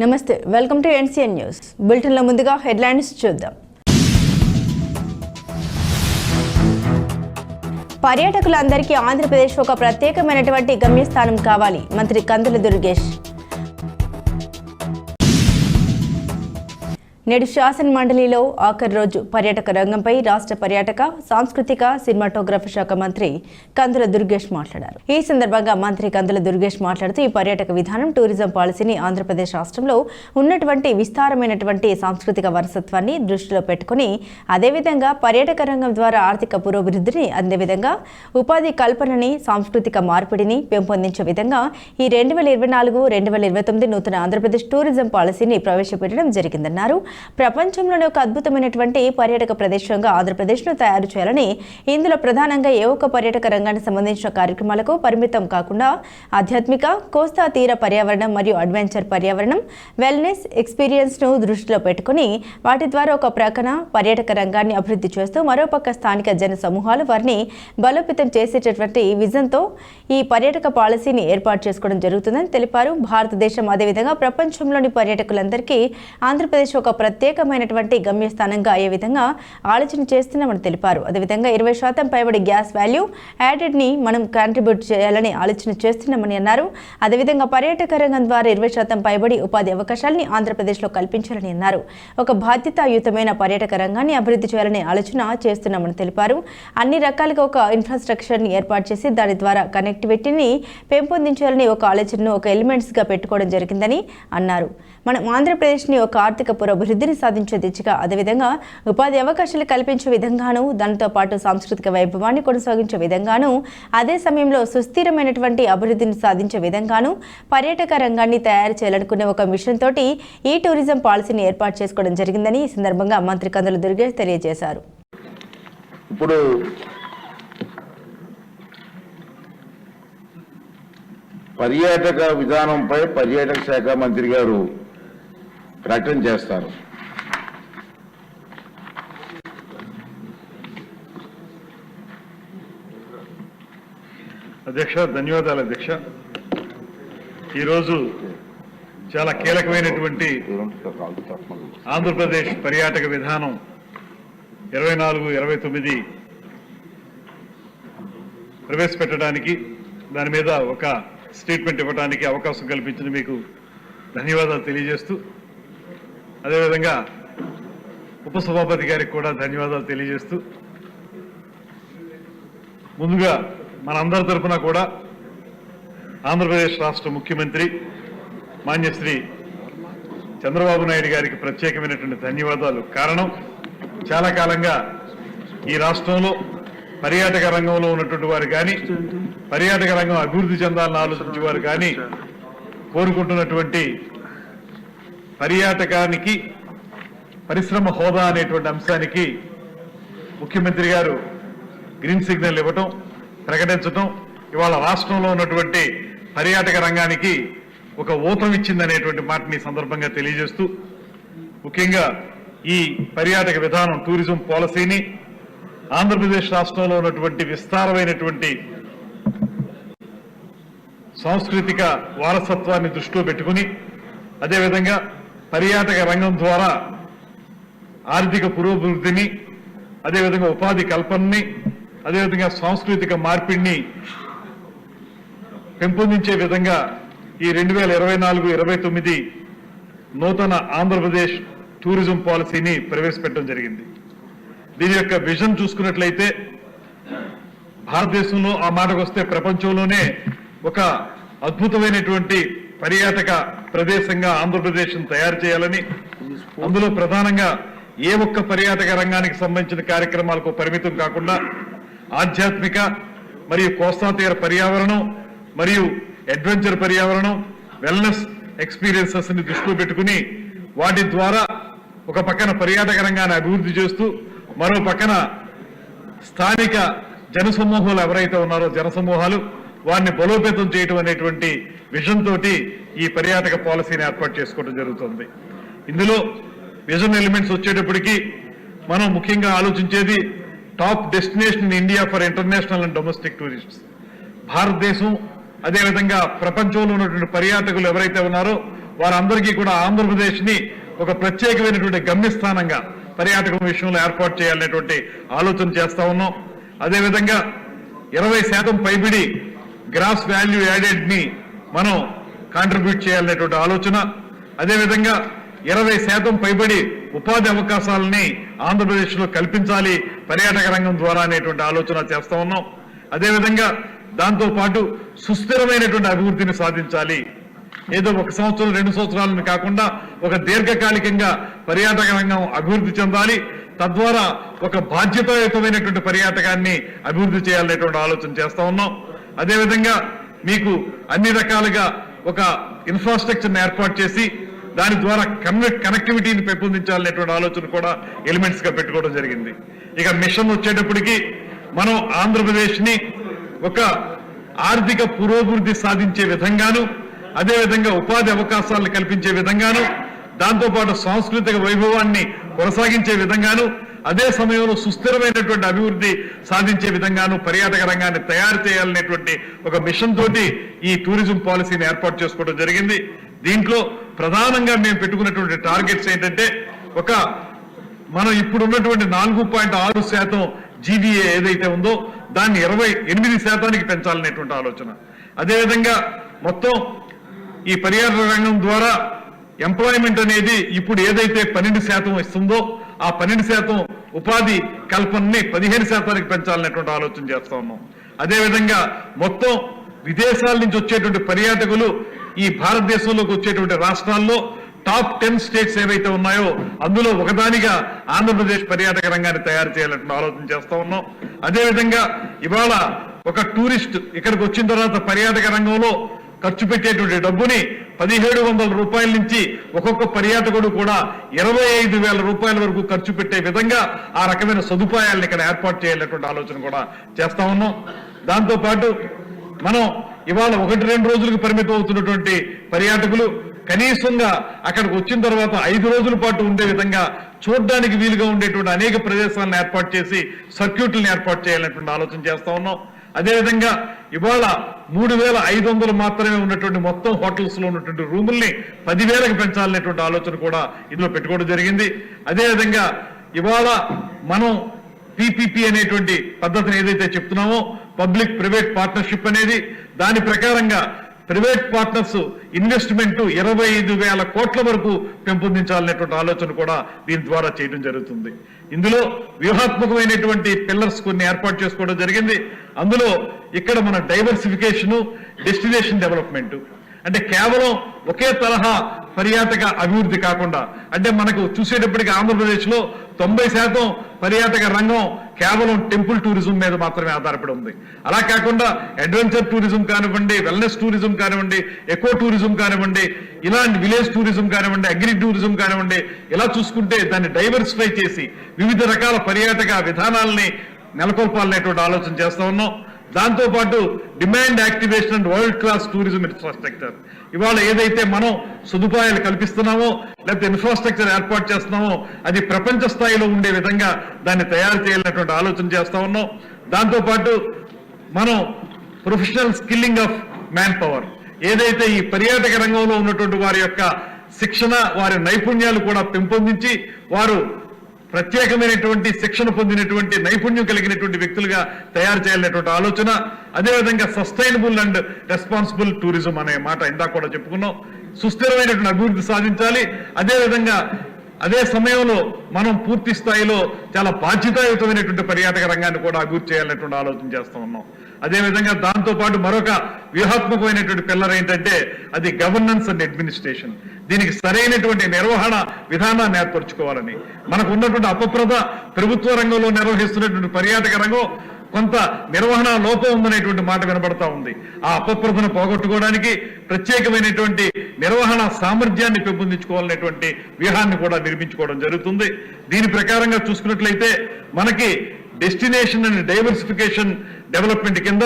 నమస్తే welcome to NCN news. బులెటిన్లో ముందుగా హెడ్లైన్స్ చూద్దాం. పర్యాటకులందరికీ ఆంధ్రప్రదేశ్ ఒక ప్రత్యేకమైనటువంటి గమ్యస్థానం కావాలి మంత్రి కందుల దుర్గేష్. నేడు శాసన మండలిలో ఆఖరి రోజు పర్యాటక రంగంపై రాష్ట్ర పర్యాటక సాంస్కృతిక సినిమాటోగ్రఫీ శాఖ మంత్రి కందుల దుర్గేష్ మాట్లాడారు. ఈ సందర్భంగా మంత్రి కందుల దుర్గేష్ మాట్లాడుతూ ఈ పర్యాటక విధానం టూరిజం పాలసీని ఆంధ్రప్రదేశ్ రాష్ట్రంలో ఉన్నటువంటి విస్తారమైనటువంటి సాంస్కృతిక వారసత్వాన్ని దృష్టిలో పెట్టుకుని అదేవిధంగా పర్యాటక రంగం ద్వారా ఆర్థిక పురోభివృద్ధిని అదేవిధంగా ఉపాధి కల్పనని సాంస్కృతిక మార్పిడిని పెంపొందించే విధంగా ఈ రెండు వేల ఇరవై నాలుగు రెండు వేల ఇరవై తొమ్మిది నూతన ఆంధ్రప్రదేశ్ టూరిజం పాలసీని ప్రవేశపెట్టడం జరిగిందన్నారు. ప్రపంచంలోనే ఒక అద్భుతమైనటువంటి పర్యాటక ప్రదేశంగా ఆంధ్రప్రదేశ్ను తయారు చేయాలని ఇందులో ప్రధానంగా ఏ ఒక్క పర్యాటక రంగానికి సంబంధించిన కార్యక్రమాలకు పరిమితం కాకుండా ఆధ్యాత్మిక కోస్తా తీర పర్యావరణం మరియు అడ్వెంచర్ పర్యావరణం వెల్నెస్ ఎక్స్పీరియన్స్ను దృష్టిలో పెట్టుకుని వాటి ద్వారా ఒక ప్రకన పర్యాటక రంగాన్ని అభివృద్ధి చేస్తూ మరోపక్క స్థానిక జన సమూహాలు వారిని బలోపేతం చేసేటటువంటి విజన్తో ఈ పర్యాటక పాలసీని ఏర్పాటు చేసుకోవడం జరుగుతుందని తెలిపారు. భారతదేశం అదేవిధంగా ప్రపంచంలోని పర్యాటకులందరికీ ఆంధ్రప్రదేశ్ ఒక ప్రత్యేకమైనటువంటి గమ్యస్థానంగా అయ్యే విధంగా ఆలోచన చేస్తున్నామని తెలిపారు. అదేవిధంగా ఇరవై శాతం పైబడి గ్యాస్ వాల్యూ యాడెడ్ని మనం కాంట్రిబ్యూట్ చేయాలని ఆలోచన చేస్తున్నామని అన్నారు. అదేవిధంగా పర్యాటక రంగం ద్వారా ఇరవై శాతం పైబడి ఉపాధి అవకాశాలని ఆంధ్రప్రదేశ్లో కల్పించాలని అన్నారు. ఒక బాధ్యతాయుతమైన పర్యాటక రంగాన్ని అభివృద్ధి చేయాలని ఆలోచన చేస్తున్నామని తెలిపారు. అన్ని రకాలుగా ఒక ఇన్ఫ్రాస్ట్రక్చర్ని ఏర్పాటు చేసి దాని ద్వారా కనెక్టివిటీని పెంపొందించాలని ఒక ఆలోచనను ఒక ఎలిమెంట్స్గా పెట్టుకోవడం జరిగిందని అన్నారు. మనం ఆంధ్రప్రదేశ్ని ఒక ఆర్థిక పురోభివృద్ధిని సాధించే దిశగా అదేవిధంగా ఉపాధి అవకాశాలు కల్పించే విధంగాను దానితో పాటు సాంస్కృతిక వైభవాన్ని కొనసాగించే విధంగాను అదే సమయంలో సుస్థిరమైనటువంటి అభివృద్ధిని సాధించే విధంగాను పర్యాటక రంగాన్ని తయారు చేయాలనుకునే ఒక మిషన్ తోటి ఈ టూరిజం పాలసీని ఏర్పాటు చేసుకోవడం జరిగిందని ఈ సందర్భంగా మంత్రి కందుల దుర్గేష్ తెలియజేశారు. ఇప్పుడు పర్యాటక విధానంపై పర్యాటక శాఖ మంత్రి గారు ప్రకటన చేస్తారు. అధ్యక్ష ధన్యవాదాలు అధ్యక్ష. ఈరోజు చాలా కీలకమైనటువంటి ఆంధ్రప్రదేశ్ పర్యాటక విధానం ఇరవై నాలుగు ఇరవై తొమ్మిది ప్రవేశపెట్టడానికి దాని మీద ఒక స్టేట్మెంట్ ఇవ్వడానికి అవకాశం కల్పించిన మీకు ధన్యవాదాలు తెలియజేస్తూ అదేవిధంగా ఉపసభాపతి గారికి కూడా ధన్యవాదాలు తెలియజేస్తూ ముందుగా మనందరి తరఫున కూడా ఆంధ్రప్రదేశ్ రాష్ట్ర ముఖ్యమంత్రి మాన్యశ్రీ చంద్రబాబు నాయుడు గారికి ప్రత్యేకమైనటువంటి ధన్యవాదాలు. కారణం చాలా కాలంగా ఈ రాష్ట్రంలో పర్యాటక రంగంలో ఉన్నటువంటి వారు కానీ పర్యాటక రంగం అభివృద్ధి చెందాలని ఆలోచించే వారు కానీ కోరుకుంటున్నటువంటి పర్యాటకానికి పరిశ్రమ హోదా అనేటువంటి అంశానికి ముఖ్యమంత్రి గారు గ్రీన్ సిగ్నల్ ఇవ్వటం ప్రకటించటం ఇవాళ రాష్ట్రంలో ఉన్నటువంటి పర్యాటక రంగానికి ఒక ఊతం ఇచ్చిందనేటువంటి మాటని సందర్భంగా తెలియజేస్తూ ముఖ్యంగా ఈ పర్యాటక విధానం టూరిజం పాలసీని ఆంధ్రప్రదేశ్ రాష్ట్రంలో ఉన్నటువంటి విస్తారమైనటువంటి సాంస్కృతిక వారసత్వాన్ని దృష్టిలో పెట్టుకుని అదేవిధంగా పర్యాటక రంగం ద్వారా ఆర్థిక పురోభివృద్ధిని అదేవిధంగా ఉపాధి కల్పనని అదేవిధంగా సాంస్కృతిక మార్పిడిని పెంపొందించే విధంగా ఈ రెండు వేల ఇరవై నాలుగు ఇరవై తొమ్మిది నూతన ఆంధ్రప్రదేశ్ టూరిజం పాలసీని ప్రవేశపెట్టడం జరిగింది. దీని యొక్క విజన్ చూసుకున్నట్లయితే భారతదేశంలో ఆ మాటకు వస్తే ప్రపంచంలోనే ఒక అద్భుతమైనటువంటి పర్యాటక ప్రదేశంగా ఆంధ్రప్రదేశ్ తయారు చేయాలని అందులో ప్రధానంగా ఏ ఒక్క పర్యాటక రంగానికి సంబంధించిన కార్యక్రమాలకు పరిమితం కాకుండా ఆధ్యాత్మిక మరియు కోస్తా తీర పర్యావరణం మరియు అడ్వెంచర్ పర్యావరణం వెల్నెస్ ఎక్స్పీరియన్సెస్ని దృష్టిలో పెట్టుకుని వాటి ద్వారా ఒక పక్కన పర్యాటక రంగాన్ని అభివృద్ధి చేస్తూ మరో పక్కన స్థానిక జనసమూహాలు ఎవరైతే ఉన్నారో జనసమూహాలు వారిని బలోపేతం చేయటం అనేటువంటి విజన్ తోటి ఈ పర్యాటక పాలసీని ఏర్పాటు చేసుకోవడం జరుగుతుంది. ఇందులో విజన్ ఎలిమెంట్స్ వచ్చేటప్పటికి మనం ముఖ్యంగా ఆలోచించేది top destination India for international and domestic tourists. భారతదేశం అదేవిధంగా ప్రపంచంలో ఉన్నటువంటి పర్యాటకులు ఎవరైతే ఉన్నారో వారందరికీ కూడా ఆంధ్రప్రదేశ్ని ఒక ప్రత్యేకమైనటువంటి గమ్యస్థానంగా పర్యాటకం విషయంలో ఏర్పాటు చేయాలనేటువంటి ఆలోచన చేస్తా ఉన్నాం. అదేవిధంగా ఇరవై శాతం పైబడి గ్రాస్ వాల్యూ యాడెడ్ని మనం కాంట్రిబ్యూట్ చేయాలనేటువంటి ఆలోచన. అదేవిధంగా ఇరవై శాతం పైబడి ఉపాధి అవకాశాలని ఆంధ్రప్రదేశ్లో కల్పించాలి పర్యాటక రంగం ద్వారా అనేటువంటి ఆలోచన చేస్తా ఉన్నాం. అదేవిధంగా దాంతో పాటు సుస్థిరమైనటువంటి అభివృద్ధిని సాధించాలి. ఏదో ఒక సంవత్సరం రెండు సంవత్సరాలను కాకుండా ఒక దీర్ఘకాలికంగా పర్యాటక రంగం అభివృద్ధి చెందాలి. తద్వారా ఒక బాధ్యతాయుతమైనటువంటి పర్యాటకాన్ని అభివృద్ధి చేయాలనేటువంటి ఆలోచన చేస్తా ఉన్నాం. అదేవిధంగా మీకు అన్ని రకాలుగా ఒక ఇన్ఫ్రాస్ట్రక్చర్ని ఏర్పాటు చేసి దాని ద్వారా కన్వెక్ట్ కనెక్టివిటీని పెంపొందించాలనేటువంటి ఆలోచన కూడా ఎలిమెంట్స్గా పెట్టుకోవడం జరిగింది. ఇక మిషన్ వచ్చేటప్పటికి మనం ఆంధ్రప్రదేశ్ని ఒక ఆర్థిక పురోభివృద్ధి సాధించే విధంగాను అదేవిధంగా ఉపాధి అవకాశాలను కల్పించే విధంగాను దాంతోపాటు సాంస్కృతిక వైభవాన్ని కొనసాగించే విధంగాను అదే సమయంలో సుస్థిరమైనటువంటి అభివృద్ధి సాధించే విధంగాను పర్యాటక రంగాన్ని తయారు చేయాలనేటువంటి ఒక మిషన్ తోటి ఈ టూరిజం పాలసీని ఏర్పాటు చేసుకోవడం జరిగింది. దీంట్లో ప్రధానంగా మేము పెట్టుకున్నటువంటి టార్గెట్స్ ఏంటంటే ఒక మనం ఇప్పుడు ఉన్నటువంటి నాలుగు పాయింట్ ఆరు శాతం జీబీఏ ఏదైతే ఉందో దాన్ని ఇరవై ఎనిమిది శాతానికి పెంచాలనేటువంటి ఆలోచన. అదేవిధంగా మొత్తం ఈ పర్యాటక రంగం ద్వారా ఎంప్లాయ్మెంట్ అనేది ఇప్పుడు ఏదైతే పన్నెండు శాతం ఇస్తుందో ఆ పన్నెండు శాతం ఉపాధి కల్పనని పదిహేను శాతానికి పెంచాలనేటువంటి ఆలోచన చేస్తా ఉన్నాం. అదేవిధంగా మొత్తం విదేశాల నుంచి వచ్చేటువంటి పర్యాటకులు ఈ భారతదేశంలోకి వచ్చేటువంటి రాష్ట్రాల్లో టాప్ టెన్ స్టేట్స్ ఏవైతే ఉన్నాయో అందులో ఒకదానిగా ఆంధ్రప్రదేశ్ పర్యాటక రంగాన్ని తయారు చేయాలంటే ఆలోచన చేస్తా ఉన్నాం. అదేవిధంగా ఇవాళ ఒక టూరిస్ట్ ఇక్కడికి వచ్చిన తర్వాత పర్యాటక రంగంలో ఖర్చు పెట్టేటువంటి డబ్బుని పదిహేడు వందల రూపాయల నుంచి ఒక్కొక్క పర్యాటకుడు కూడా ఇరవై ఐదు వేల రూపాయల వరకు ఖర్చు పెట్టే విధంగా ఆ రకమైన సదుపాయాలను ఇక్కడ ఏర్పాటు చేయాలనేటువంటి ఆలోచన కూడా చేస్తా ఉన్నాం. దాంతోపాటు మనం ఇవాళ ఒకటి రెండు రోజులకు పరిమితం అవుతున్నటువంటి పర్యాటకులు కనీసంగా అక్కడికి వచ్చిన తర్వాత ఐదు రోజుల పాటు ఉండే విధంగా చూడడానికి వీలుగా ఉండేటువంటి అనేక ప్రదేశాలను ఏర్పాటు చేసి సర్క్యూట్లను ఏర్పాటు చేయాలనేటువంటి ఆలోచన చేస్తా ఉన్నాం. అదేవిధంగా ఇవాళ మూడు వేల ఐదు వందలు మాత్రమే ఉన్నటువంటి మొత్తం హోటల్స్లో ఉన్నటువంటి రూముల్ని పదివేలకు పెంచాలనేటువంటి ఆలోచన కూడా ఇందులో పెట్టుకోవడం జరిగింది. అదేవిధంగా ఇవాళ మనం పిపిపి అనేటువంటి పద్ధతిని ఏదైతే చెప్తున్నామో పబ్లిక్ ప్రైవేట్ పార్ట్నర్షిప్ అనేది దాని ప్రకారంగా ప్రైవేట్ పార్ట్నర్స్ ఇన్వెస్ట్మెంట్ ఇరవై ఐదు వేల కోట్ల వరకు పెంపొందించాలనేటువంటి ఆలోచన కూడా దీని ద్వారా చేయడం జరుగుతుంది. ఇందులో వ్యూహాత్మకమైనటువంటి పిల్లర్స్ కొన్ని ఏర్పాటు చేసుకోవడం జరిగింది. అందులో ఇక్కడ మన డైవర్సిఫికేషన్ డెస్టినేషన్ డెవలప్మెంట్. అంటే కేవలం ఒకే తరహా పర్యాటక అభివృద్ధి కాకుండా అంటే మనకు చూసేటప్పటికి ఆంధ్రప్రదేశ్లో తొంభై శాతం పర్యాటక రంగం కేవలం టెంపుల్ టూరిజం మీద మాత్రమే ఆధారపడి ఉంది. అలా కాకుండా అడ్వెంచర్ టూరిజం కానివ్వండి వెల్నెస్ టూరిజం కానివ్వండి ఎకో టూరిజం కానివ్వండి ఇలాంటి విలేజ్ టూరిజం కానివ్వండి అగ్రి టూరిజం కానివ్వండి ఇలా చూసుకుంటే దాన్ని డైవర్సిఫై చేసి వివిధ రకాల పర్యాటక విధానాలని నెలకొల్పాలనేటువంటి ఆలోచన చేస్తా ఉన్నాం. దాంతోపాటు demand activation and world class tourism infrastructure. ఇవాళ ఏదైతే మనం సదుపాయాలు కల్పిస్తున్నామో లేకపోతే ఇన్ఫ్రాస్ట్రక్చర్ ఏర్పాటు చేస్తున్నామో అది ప్రపంచ స్థాయిలో ఉండే విధంగా దాన్ని తయారు చేయాలన్నటువంటి ఆలోచన చేస్తా ఉన్నాం. దాంతోపాటు మనం professional skilling of man power ఏదైతే ఈ పర్యాటక రంగంలో ఉన్నటువంటి వారి యొక్క శిక్షణ వారి నైపుణ్యాలు కూడా పెంపొందించి వారు ప్రత్యేకమైనటువంటి శిక్షణ పొందినటువంటి నైపుణ్యం కలిగినటువంటి వ్యక్తులుగా తయారు చేయాలనేటువంటి ఆలోచన అదేవిధంగా సస్టైనబుల్ అండ్ రెస్పాన్సిబుల్ టూరిజం అనే మాట ఇందాక కూడా చెప్పుకున్నాం. సుస్థిరమైనటువంటి అభివృద్ధి సాధించాలి. అదేవిధంగా అదే సమయంలో మనం పూర్తి స్థాయిలో చాలా బాధ్యతాయుతమైనటువంటి పర్యాటక రంగాన్ని కూడా అభివృద్ధి చేయాలనేటువంటి ఆలోచన చేస్తూ ఉన్నాం. అదేవిధంగా దాంతోపాటు మరొక వ్యూహాత్మకమైనటువంటి పిల్లర్ ఏంటంటే అది గవర్నెన్స్ అండ్ అడ్మినిస్ట్రేషన్ దీనికి సరైనటువంటి నిర్వహణ విధానాన్ని ఏర్పరచుకోవాలని. మనకు ఉన్నటువంటి అపప్రద ప్రభుత్వ రంగంలో నిర్వహిస్తున్నటువంటి పర్యాటక రంగం కొంత నిర్వహణ లోపం ఉందనేటువంటి మాట వినబడతా ఉంది. ఆ అపప్రదను పోగొట్టుకోవడానికి ప్రత్యేకమైనటువంటి నిర్వహణ సామర్థ్యాన్ని పెంపొందించుకోవాలనేటువంటి వ్యూహాన్ని కూడా నిర్మించుకోవడం జరుగుతుంది. దీని ప్రకారంగా చూసుకున్నట్లయితే మనకి డెస్టినేషన్ అండ్ డైవర్సిఫికేషన్ డెవలప్మెంట్ కింద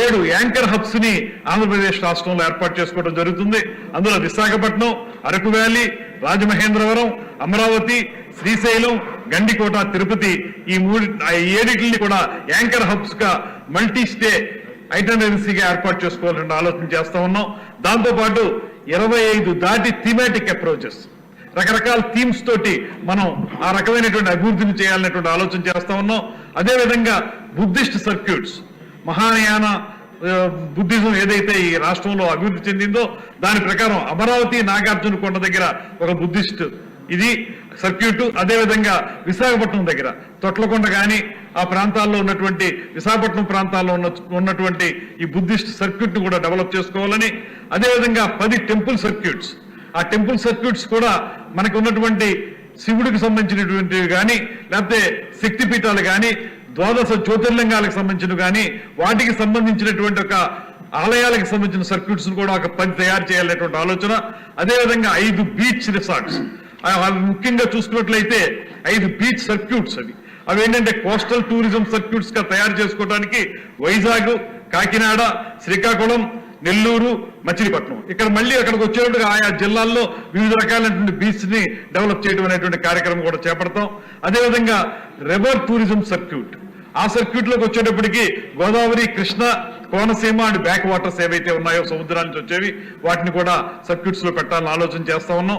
ఏడు యాంకర్ హబ్స్ని ఆంధ్రప్రదేశ్ రాష్ట్రంలో ఏర్పాటు చేసుకోవడం జరుగుతుంది. అందులో విశాఖపట్నం అరకు వ్యాలీ రాజమహేంద్రవరం అమరావతి శ్రీశైలం గండికోట తిరుపతి ఈ మూడు ఆ ఏడిటిని కూడా యాంకర్ హబ్స్గా మల్టీ స్టే ఐటనరీసీగా ఏర్పాటు చేసుకోవాలని ఆలోచన చేస్తా ఉన్నాం. దాంతో పాటు ఇరవై ఐదు దాటి థీమాటిక్ అప్రోచెస్. రకరకాల థీమ్స్ తోటి మనం ఆ రకమైనటువంటి అభివృద్ధిని చేయాలనేటువంటి ఆలోచన చేస్తా ఉన్నాం. అదేవిధంగా బుద్ధిస్ట్ సర్క్యూట్స్. మహాయాన బుద్ధిజం ఏదైతే ఈ రాష్ట్రంలో అభివృద్ధి చెందిందో దాని ప్రకారం అమరావతి నాగార్జున కొండ దగ్గర ఒక బుద్ధిస్ట్ ఇది సర్క్యూట్. అదేవిధంగా విశాఖపట్నం దగ్గర తొట్లకొండ కానీ ఆ ప్రాంతాల్లో ఉన్నటువంటి విశాఖపట్నం ప్రాంతాల్లో ఉన్న ఉన్నటువంటి ఈ బుద్ధిస్ట్ సర్క్యూట్ కూడా డెవలప్ చేసుకోవాలని. అదేవిధంగా పది టెంపుల్ సర్క్యూట్స్. ఆ టెంపుల్ సర్క్యూట్స్ కూడా మనకు ఉన్నటువంటి శివుడికి సంబంధించినటువంటివి కానీ లేకపోతే శక్తిపీఠాలు కానీ ద్వాదశ జ్యోతిర్లింగాలకు సంబంధించిన కానీ వాటికి సంబంధించినటువంటి ఒక ఆలయాలకు సంబంధించిన సర్క్యూట్స్ కూడా ఒక పని తయారు చేయాలనేటువంటి ఆలోచన. అదేవిధంగా ఐదు బీచ్ రిసార్ట్స్ అవి ముఖ్యంగా చూసుకున్నట్లయితే ఐదు బీచ్ సర్క్యూట్స్ అవి. అవి ఏంటంటే కోస్టల్ టూరిజం సర్క్యూట్స్గా తయారు చేసుకోవడానికి వైజాగ్ కాకినాడ శ్రీకాకుళం నెల్లూరు మచిలీపట్నం. ఇక్కడ మళ్ళీ అక్కడికి వచ్చేటప్పుడు ఆయా జిల్లాల్లో వివిధ రకాలైనటువంటి బీచ్ని డెవలప్ చేయడం అనేటువంటి కార్యక్రమం కూడా చేపడతాం. అదేవిధంగా రివర్ టూరిజం సర్క్యూట్ ఆ సర్క్యూట్లోకి వచ్చేటప్పటికి Godavari Krishna Konaseema and backwaters ఏవైతే ఉన్నాయో సముద్రానికి వచ్చేవి వాటిని కూడా సర్క్యూట్స్లో పెట్టాలని ఆలోచన చేస్తా ఉన్నాం.